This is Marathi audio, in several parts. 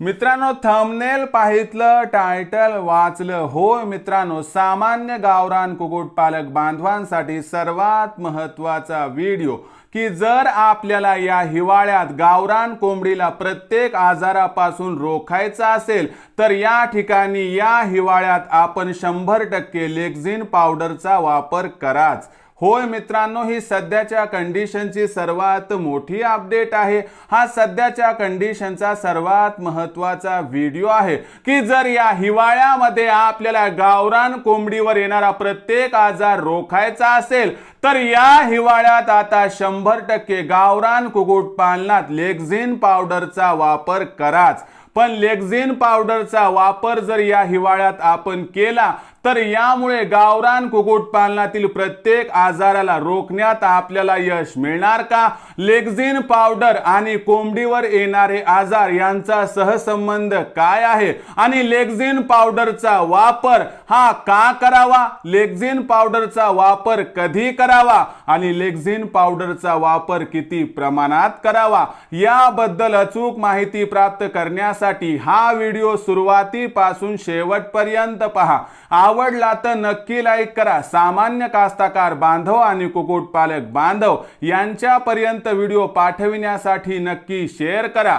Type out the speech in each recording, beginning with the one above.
मित्रांनो थंबनेल पाहितलं टायटल वाचलं. होय मित्रांनो सामान्य गावरान कुक्कुटपालक बांधवांसाठी सर्वात महत्त्वाचा व्हिडिओ की जर आपल्याला या हिवाळ्यात गावरान कोंबडीला प्रत्येक आजारापासून रोखायचं असेल तर या ठिकाणी या हिवाळ्यात आपण शंभर टक्के लेक्झिन पावडरचा वापर कराच. होय मित्रांनो ही सध्याच्या कंडिशनची सर्वात मोठी अपडेट आहे. हा सध्याच्या कंडिशनचा सर्वात महत्त्वाचा व्हिडिओ आहे की जर या हिवाळ्यामध्ये आपल्याला गावरान कोंबडीवर येणारा प्रत्येक आजार रोखायचा असेल तर या हिवाळ्यात आता शंभर टक्के गावरान कुक्कुटपालनात लेक्झिन पावडरचा वापर कराच. पण लेक्झिन पावडरचा वापर जर या हिवाळ्यात आपण केला तर यामुळे गावरान कुक्कुटपालनातील प्रत्येक आजाराला रोखण्यात आपल्याला यश मिळणार का? लेक्झिन पावडर आणि कोंबडीवर येणारे आजार यांचा सहसंबंध काय आहे? आणि लेक्झिन पावडरचा वापर हा का करावा? लेक्झिन पावडरचा वापर कधी करावा? आणि लेक्झिन पावडरचा वापर किती प्रमाणात करावा? याबद्दल अचूक माहिती प्राप्त करण्यासाठी हा व्हिडिओ सुरुवातीपासून शेवटपर्यंत पहा. आवडला तर नक्की लाईक करा. सामान्य कास्ताकार बांधव आणि कुक्कुटपालक बांधव यांच्यापर्यंत व्हिडिओ पाठविण्यासाठी नक्की शेअर करा.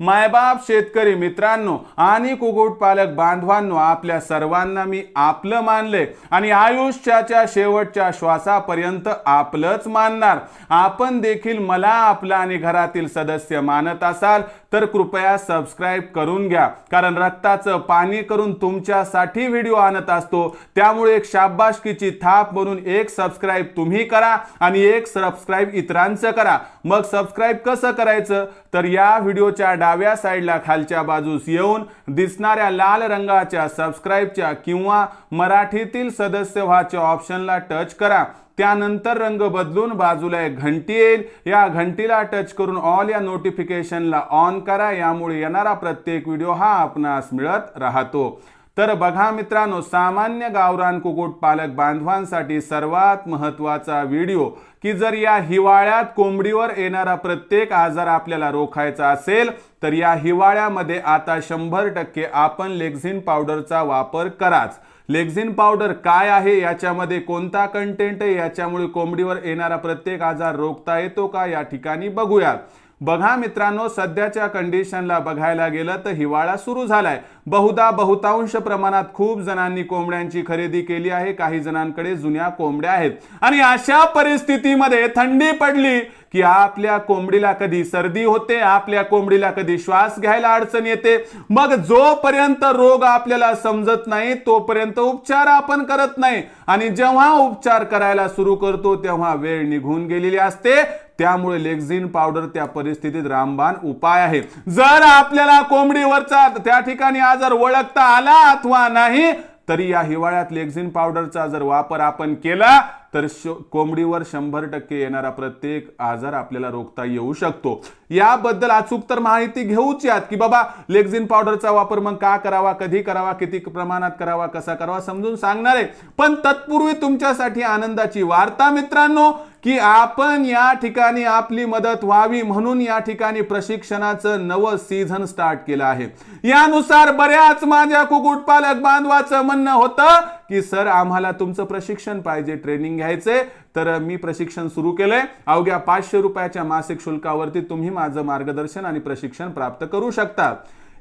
मायबाप शेतकरी मित्रांनो आणि कुक्कुटपालक बांधवांनो आपल्या सर्वांना मी आपलं मानले आणि आयुष्याच्या शेवटच्या श्वासापर्यंत आपलंच मानणार. आपण देखील मला आपला आणि घरातील सदस्य मानत असाल तर कृपया सबस्क्राईब करून घ्या. कारण रक्ताचं पाणी करून तुमच्यासाठी व्हिडिओ आणत असतो. त्यामुळे एक शाबासकीची थाप म्हणून एक सबस्क्राईब तुम्ही करा आणि एक सबस्क्राईब इतरांचं करा. मग सबस्क्राईब कसं करायचं? तर या व्हिडिओच्या डाव्या साईडला खालच्या बाजूस येऊन दिसणाऱ्या लाल रंगाच्या सबस्क्राईबच्या किंवा मराठीतील सदस्य व्हाच्या ऑप्शनला टच करा. त्यानंतर रंग बदलून बाजूला एक घंटी येईल. या घंटीला टच करून ऑल या नोटिफिकेशनला ऑन करा. यामुळे येणारा प्रत्येक व्हिडिओ हा आपणास मिळत राहतो. तर बघा मित्रांनो सामान्य गावरान कुक्कुट पालक बांधवांसाठी सर्वात महत्त्वाचा व्हिडिओ की जर या हिवाळ्यात कोंबडीवर येणारा प्रत्येक आजार आपल्याला रोखायचा असेल तर या हिवाळ्यामध्ये आता शंभर टक्के आपण लेक्झिन पावडरचा वापर कराच. लेक्झिन पावडर काय आहे? याच्यामध्ये कोणता कंटेंट आहे? याच्यामुळे कोंबडीवर येणारा प्रत्येक आजार रोखता येतो का? या ठिकाणी बघूयात. बघा मित्रांनो सध्याच्या कंडिशनला बघायला गेलं तर हिवाळा सुरू झालाय. बहुधा बहुतांश प्रमाणात खूप जणांनी कोंबड्यांची खरेदी केली आहे. काही जणांकडे जुन्या कोंबड्या आहेत. आणि अशा परिस्थितीमध्ये थंडी पडली की आपल्या कोंबडीला कधी सर्दी होते आपल्या कोंबडीला कधी श्वास घ्यायला अडचण येते. मग जोपर्यंत रोग आपल्याला समजत नाही तोपर्यंत उपचार आपण करत नाही. आणि जेव्हा उपचार करायला सुरू करतो तेव्हा वेळ निघून गेलेली असते. त्यामुळे लेक्झिन पावडर त्या परिस्थितीत रामबाण उपाय आहे. जर आपल्याला कोंबडीवरचा त्या ठिकाणी आजार ओळखता आला अथवा नाही तरी या हिवाळ्यात लेक्झिन पावडरचा जर वापर आपण केला तर कोंबडीवर शंभर टक्के येणारा प्रत्येक आजार आपल्याला रोखता येऊ शकतो. याबद्दल अचूक तर माहिती घेऊच यात की बाबा लेक्झिन पावडरचा वापर मग का करावा कधी करावा किती प्रमाणात करावा कसा करावा समजून सांगणार. आहे पण तत्पूर्वी तुमच्यासाठी आनंदाची वार्ता मित्रांनो. की आपण या ठिकाणी आपली मदत व्हावी म्हणून या ठिकाणी प्रशिक्षणाचं नवं सीझन स्टार्ट केलं आहे. यानुसार बऱ्याच माझ्या कुक्कुटपालक बांधवाचं म्हणणं होतं की सर आम्हाला तुमचं प्रशिक्षण पाहिजे ट्रेनिंग घ्यायचे तर मी प्रशिक्षण सुरू केलंय. अवघ्या पाचशे रुपयाच्या मासिक शुल्कावरती तुम्ही माझं मार्गदर्शन आणि प्रशिक्षण प्राप्त करू शकता.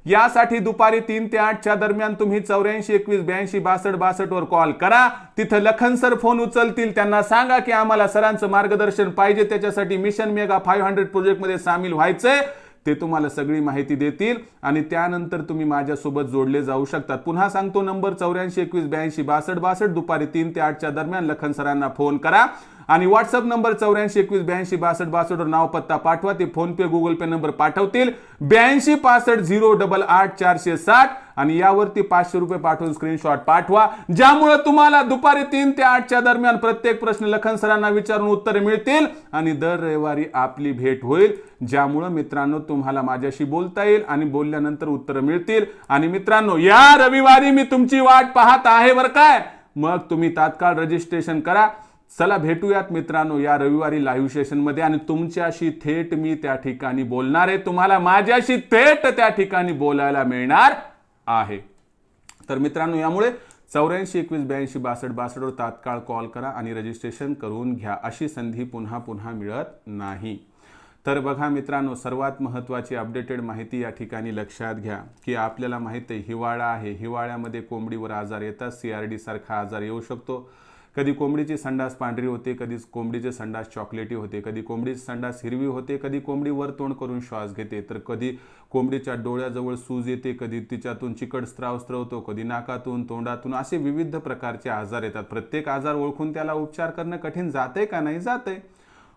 यासाठी दुपारी तीन ते आठच्या दरम्यान तुम्ही चौऱ्याऐंशी एकवीस ब्याऐंशी बासष्ट बासष्ट वर कॉल करा. तिथं लखन सर फोन उचलतील. त्यांना सांगा की आम्हाला सरांचं मार्गदर्शन पाहिजे. त्याच्यासाठी मिशन मेगा फाईव्ह हंड्रेड प्रोजेक्टमध्ये सामील व्हायचंय. ते तुम्हाला सगळी माहिती देतील आणि त्यानंतर तुम्ही माझ्यासोबत जोडले जाऊ शकतात. पुन्हा सांगतो नंबर चौऱ्याऐंशी एकवीस ब्याऐंशी बासष्ट बासष्ट दुपारी तीन ते आठच्या दरम्यान लखन सरांना फोन करा. आणि व्हॉट्सअप नंबर चौऱ्याऐंशी एकवीस ब्याऐंशी बासष्ट बासष्टवर नाव पत्ता पाठवा. ते फोनपे गुगल पे नंबर पाठवतील. ब्याऐंशी पासष्ट झिरो डबल आठ चारशे साठ. आणि यावरती पाचशे रुपये पाठवून स्क्रीनशॉट पाठवा. ज्यामुळे तुम्हाला दुपारी तीन ते आठच्या दरम्यान प्रत्येक प्रश्न लखन सरांना विचारून उत्तरे मिळतील आणि दर रविवारी आपली भेट होईल. ज्यामुळं मित्रांनो तुम्हाला माझ्याशी बोलता येईल आणि बोलल्यानंतर उत्तरं मिळतील. आणि मित्रांनो या रविवारी मी तुमची वाट पाहत आहे बरं काय? मग तुम्ही तात्काळ रजिस्ट्रेशन करा. चला भेटूयात मित्रांनो या रविवारी लाईव्ह सेशनमध्ये आणि तुमच्याशी थेट मी त्या ठिकाणी बोलणार आहे. तुम्हाला माझ्याशी थेट त्या ठिकाणी बोलायला मिळणार आहे. तर मित्रांनो यामुळे चौऱ्याऐंशी एकवीस ब्याऐंशी बासष्ट बासष्टवर तात्काळ कॉल करा आणि रजिस्ट्रेशन करून घ्या. अशी संधी पुन्हा पुन्हा मिळत नाही. तर बघा मित्रांनो सर्वात महत्त्वाची अपडेटेड माहिती या ठिकाणी लक्षात घ्या की आपल्याला माहिती आहे हिवाळा आहे. हिवाळ्यामध्ये कोंबडीवर आजार येतात सी आर डी सारखा आजार येऊ शकतो. कधी कोंबडीची संडास पांढरी होते कधी कोंबडीचे संडास चॉकलेटी होते कधी कोंबडीची संडास हिरवी होते कधी कोंबडी वर तोंड करून श्वास घेते तर कधी कोंबडीच्या डोळ्याजवळ सूज येते कधी तिच्यातून चिकट स्त्राव स्त्रवतो कधी नाकातून तोंडातून असे विविध प्रकारचे आजार येतात. प्रत्येक आजार ओळखून त्याला उपचार करणं कठीण जाते का नाही जाते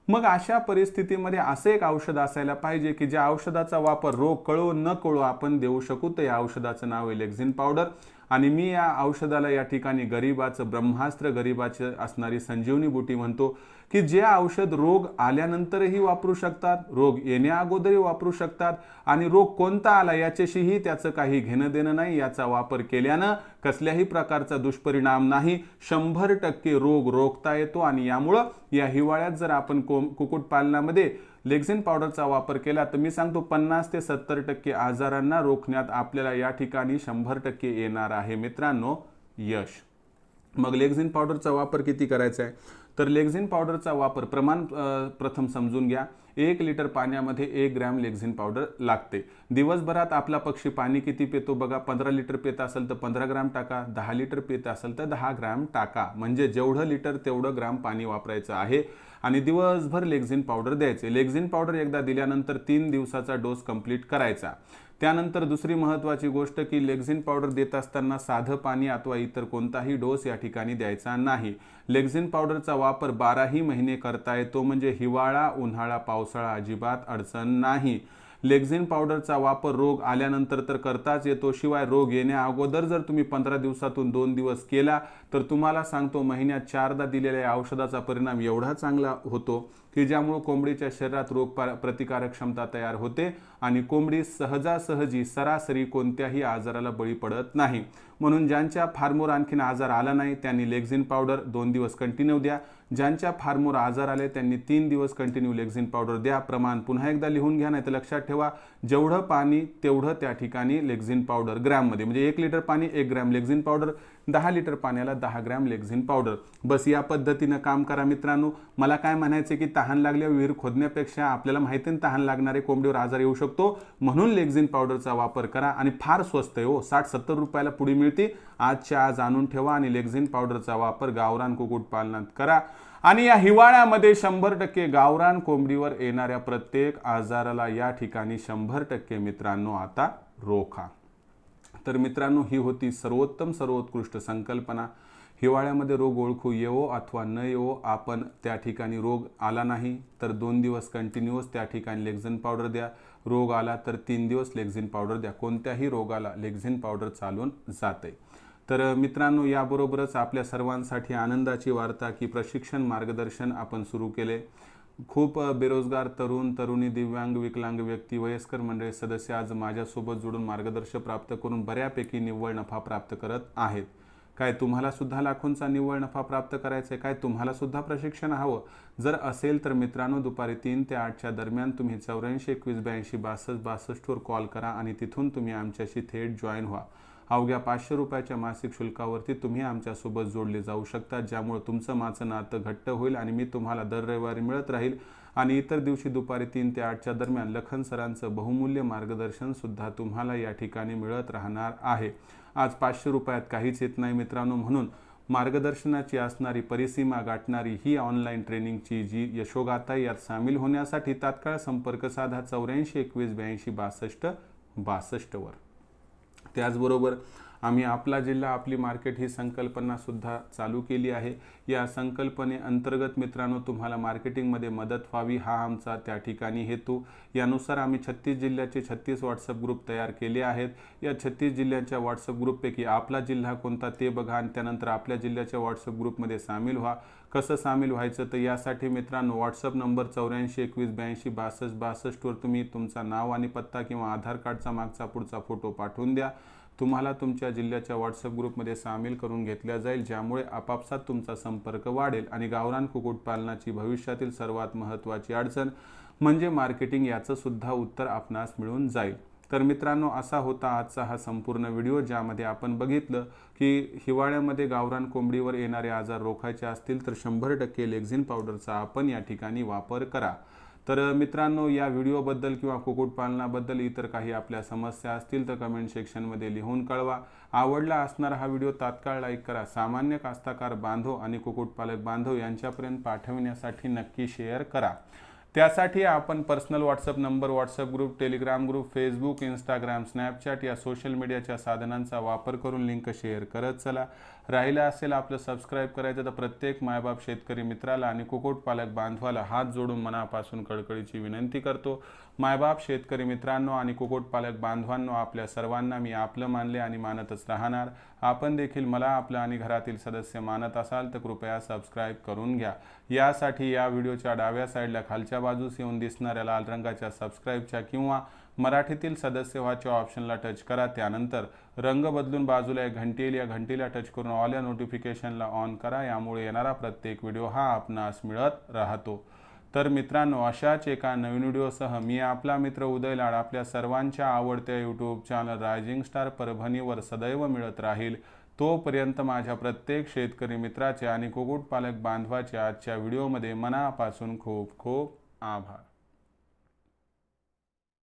मग अशा परिस्थितीमध्ये असं एक औषध असायला पाहिजे की ज्या औषधाचा वापर रोग कळो न कळो आपण देऊ शकू तर या औषधाचं नाव आहे लेक्झिन पावडर. आणि मी या औषधाला या ठिकाणी गरिबाचं ब्रह्मास्त्र गरिबाचं असणारी संजीवनी बुटी म्हणतो की जे औषध रोग आल्यानंतरही वापरू शकतात रोग येण्या अगोदरही वापरू शकतात आणि रोग कोणता आला याच्याशीही त्याचं काही घेणं देणं नाही याचा वापर केल्यानं कसल्याही प्रकारचा दुष्परिणाम नाही. शंभर टक्के रोग रोखता येतो आणि यामुळं या हिवाळ्यात जर आपण को कुक्कुटपालनामध्ये लेक्झिन पावडरचा वापर केला तर मी सांगतो पन्नास ते सत्तर टक्के आजारांना रोखण्यात आपल्याला या ठिकाणी शंभर टक्के येणार आहे. मित्रांनो यश. मग लेक्झिन पावडरचा वापर किती करायचा आहे? तर लेक्झिन पावडरचा वापर प्रमाण प्रथम समजून घ्या. एक लिटर पाण्यामध्ये एक ग्रॅम लेक्झिन पावडर लागते. दिवसभरात आपला पक्षी पाणी किती पितो बघा? पंधरा लिटर पित असेल तर पंधरा ग्रॅम टाका. दहा लिटर पित असेल तर दहा ग्रॅम टाका. म्हणजे जेवढं लिटर तेवढं ग्रॅम पाणी वापरायचं आहे आणि दिवसभर लेक्झिन पावडर द्यायचे. लेक्झिन पावडर एकदा दिल्यानंतर तीन दिवसाचा डोस कंप्लीट करायचा. त्यानंतर दुसरी महत्त्वाची गोष्ट की लेक्झिन पावडर देत असताना साधं पाणी अथवा इतर कोणताही डोस या ठिकाणी द्यायचा नाही. लेक्झिन पावडरचा वापर बाराही महिने करता येतो म्हणजे हिवाळा उन्हाळा पावसाळा अजिबात अडचण नाही. लेक्झिन पावडरचा वापर रोग आल्यानंतर तर करताच येतो. शिवाय रोग येण्या अगोदर जर तुम्ही पंधरा दिवसातून दोन दिवस केला तर तुम्हाला सांगतो महिन्यात चारदा दिलेल्या या औषधाचा परिणाम एवढा चांगला होतो की ज्यामुळं कोंबडीच्या शरीरात रोग प्रतिकारक क्षमता तयार होते आणि कोंबडी सहजासहजी सरासरी कोणत्याही आजाराला बळी पडत नाही. म्हणून ज्यांच्या फार्मोर आणखीन आजार आला नाही त्यांनी लेक्झिन पावडर दोन दिवस कंटिन्यू द्या. ज्यांच्या फार्मोर आजार आले त्यांनी तीन दिवस कंटिन्यू लेक्झिन पावडर द्या. प्रमाण पुन्हा एकदा लिहून घ्या नाही तर लक्षात ठेवा जेवढं पाणी तेवढं त्या ठिकाणी लेक्झिन पावडर ग्रॅममध्ये म्हणजे एक लिटर पाणी एक ग्रॅम लेक्झिन पावडर दहा लिटर पाण्याला दहा ग्रॅम लेक्झिन पावडर. बस या पद्धतीनं काम करा मित्रांनो. मला काय म्हणायचं की तहान लागल्यावर विहीर खोदण्यापेक्षा आपल्याला माहिती आहे ना तहान लागणारे कोंबडीवर आजार येऊ शकतो. म्हणून लेक्झिन पावडरचा वापर करा आणि फार स्वस्त आहे हो. साठ सत्तर रुपयाला पुढे मिळते. आजच्या आज आणून ठेवा आणि लेक्झिन पावडरचा वापर गावरान कुक्कुटपालनात करा. आणि या हिवाळ्यामध्ये शंभर टक्के गावरान कोंबडीवर येणाऱ्या प्रत्येक आजाराला या ठिकाणी शंभर टक्के मित्रांनो आता रोखा. तर मित्रांनो ही होती सर्वोत्तम सर्वोत्कृष्ट संकल्पना. हिवाळ्यामध्ये रोग ओळखू येवो अथवा न येवो आपण त्या ठिकाणी रोग आला नाही तर दोन दिवस कंटिन्युअस त्या ठिकाणी लेक्झिन पावडर द्या. रोग आला तर तीन दिवस लेक्झिन पावडर द्या. कोणत्याही रोगाला लेक्झिन पावडर चालून जाते तर मित्रांनो याबरोबरच आपल्या सर्वांसाठी आनंदाची वार्ता की प्रशिक्षण मार्गदर्शन आपण सुरू केले खूप बेरोजगार तरुण तरुणी दिव्यांग विकलांग व्यक्ती वयस्कर मंडळी सदस्य आज माझ्यासोबत जोडून मार्गदर्शन प्राप्त करून बऱ्यापैकी निव्वळ नफा प्राप्त करत आहेत. काय तुम्हाला सुद्धा लाखोंचा निव्वळ नफा प्राप्त करायचा आहे काय तुम्हाला सुद्धा प्रशिक्षण हवं? जर असेल तर मित्रांनो दुपारी तीन ते आठच्या दरम्यान तुम्ही चौऱ्याऐंशी एकवीस ब्याऐंशी बासष्ट बासष्टवर कॉल करा आणि तिथून तुम्ही आमच्याशी थेट जॉईन व्हा. अवघ्या पाचशे रुपयाच्या मासिक शुल्कावरती तुम्ही आमच्यासोबत जोडले जाऊ शकता ज्यामुळे तुमचं माझं नातं घट्ट होईल आणि मी तुम्हाला दर रविवारी मिळत राहील. आणि इतर दिवशी दुपारी तीन ते आठच्या दरम्यान लखन सरांचं बहुमूल्य मार्गदर्शन सुद्धा तुम्हाला या ठिकाणी मिळत राहणार आहे. आज पाचशे रुपयात काहीच येत नाही मित्रांनो म्हणून मार्गदर्शनाची असणारी परिसीमा गाठणारी ही ऑनलाईन ट्रेनिंगची जी यशोगाथा यात सामील होण्यासाठी तात्काळ संपर्क साधा चौऱ्याऐंशी एकवीस ब्याऐंशी बासष्ट बासष्टवर. त्याचबरोबर आम्ही आपला जिल्हा आपली मार्केट ही संकल्पनासुद्धा चालू केली आहे. या संकल्पने अंतर्गत मित्रांनो तुम्हाला मार्केटिंगमध्ये मदत व्हावी हा आमचा त्या ठिकाणी हेतू. यानुसार आम्ही छत्तीस जिल्ह्याचे छत्तीस व्हॉट्सअप ग्रुप तयार केले आहेत. या छत्तीस जिल्ह्यांच्या व्हॉट्सअप ग्रुपपैकी आपला जिल्हा कोणता ते बघा आणि त्यानंतर आपल्या जिल्ह्याच्या व्हॉट्सअप ग्रुपमध्ये सामील व्हा. कसं सामील व्हायचं तर यासाठी मित्रांनो व्हॉट्सअप नंबर चौऱ्याऐंशी एकवीस ब्याऐंशी बासष्ट बासष्टवर तुम्ही तुमचा नाव आणि पत्ता किंवा आधार कार्डचा मागचा पुढचा फोटो पाठवून द्या. तुम्हाला तुमच्या जिल्ह्याच्या व्हॉट्सअप ग्रुपमध्ये सामील करून घेतल्या जाईल ज्यामुळे आपापसात तुमचा संपर्क वाढेल आणि गावरान कुक्कुटपालनाची भविष्यातील सर्वात महत्त्वाची अडचण म्हणजे मार्केटिंग याचं सुद्धा उत्तर आपणास मिळून जाईल. तर मित्रांनो असा होता आजचा हा संपूर्ण व्हिडिओ ज्यामध्ये आपण बघितलं की हिवाळ्यामध्ये गावरान कोंबडीवर येणारे आजार रोखायचे असतील तर शंभर टक्के लेक्झिन पावडरचा आपण या ठिकाणी वापर करा. तर मित्रांनो या व्हिडिओबद्दल किंवा कुक्कुटपालनाबद्दल इतर काही आपल्या समस्या असतील तर कमेंट सेक्शनमध्ये लिहून कळवा. आवडला असणारा हा व्हिडिओ तात्काळ लाईक करा. सामान्य कास्ताकार बांधव आणि कुक्कुटपालक बांधव यांच्यापर्यंत पाठविण्यासाठी नक्की शेअर करा. त्यासाठी आपण personal WhatsApp number WhatsApp group Telegram group Facebook Instagram Snapchat या सोशल मीडियाच्या साधनांचा वापर करून लिंक शेअर करत चला. राहिलं असेल आपलं सबस्क्राईब करायचं तर प्रत्येक मायबाप शेतकरी मित्राला आणि कुक्कुटपालक बांधवाला हात जोडून मनापासून कळकळीची विनंती करतो. मायबाप शेतकरी मित्रांनो आणि कुक्कुटपालक बांधवांनो आपल्या सर्वांना मी आपलं मानले आणि मानतच राहणार. आपण देखील मला आपलं आणि घरातील सदस्य मानत असाल तर कृपया सबस्क्राईब करून घ्या. यासाठी या व्हिडिओच्या डाव्या साईडला खालच्या बाजूस येऊन दिसणाऱ्या लाल रंगाच्या सबस्क्राईबच्या किंवा मराठीतील सदस्य व्हाच्या ऑप्शनला टच करा. त्यानंतर रंग बदलून बाजूला एक घंटी येईल या घंटीला टच करून ऑल या नोटिफिकेशनला ऑन करा. यामुळे येणारा प्रत्येक व्हिडिओ हा आपणास मिळत राहतो. तर मित्रांनो अशाच एका नवीन व्हिडिओसह मी आपला मित्र उदय लाड आपल्या सर्वांच्या आवडत्या यूट्यूब चॅनल रायझिंग स्टार परभणीवर सदैव मिळत राहील. तोपर्यंत माझ्या प्रत्येक शेतकरी मित्राचे आणि कुक्कुटपालक बांधवाचे आजच्या व्हिडिओमध्ये मनापासून खूप खूप आभार.